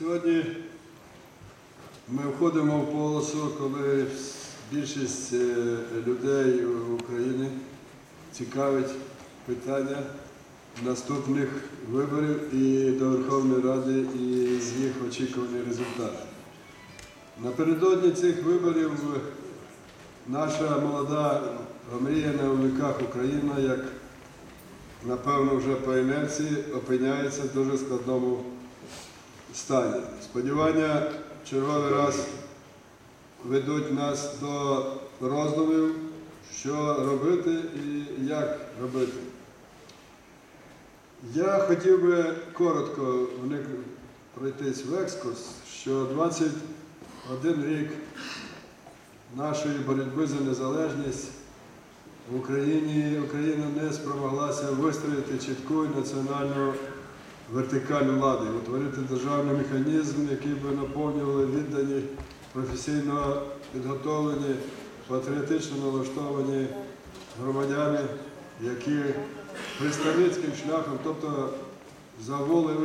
Сьогодні ми входимо в полосу, коли більшість е, людей України цікавить питання наступних виборів і до Верховної Ради і з їх очікувані результати. Напередодні цих виборів наша молода омріяна у віках Україна, як напевно вже по інерції, опиняється в дуже складному стані. Сподівання черговий раз ведуть нас до роздумів, що робити і як робити. Я хотів би коротко пройтись в екскурс, що 21 рік нашої боротьби за незалежність в Україні Україна не спромоглася вистроїти чітку національну вертикаль влади, утворити державний механізм, який би наповнювали віддані, професійно підготовлені, патріотично налаштовані громадяни, які представницьким шляхом, тобто за волею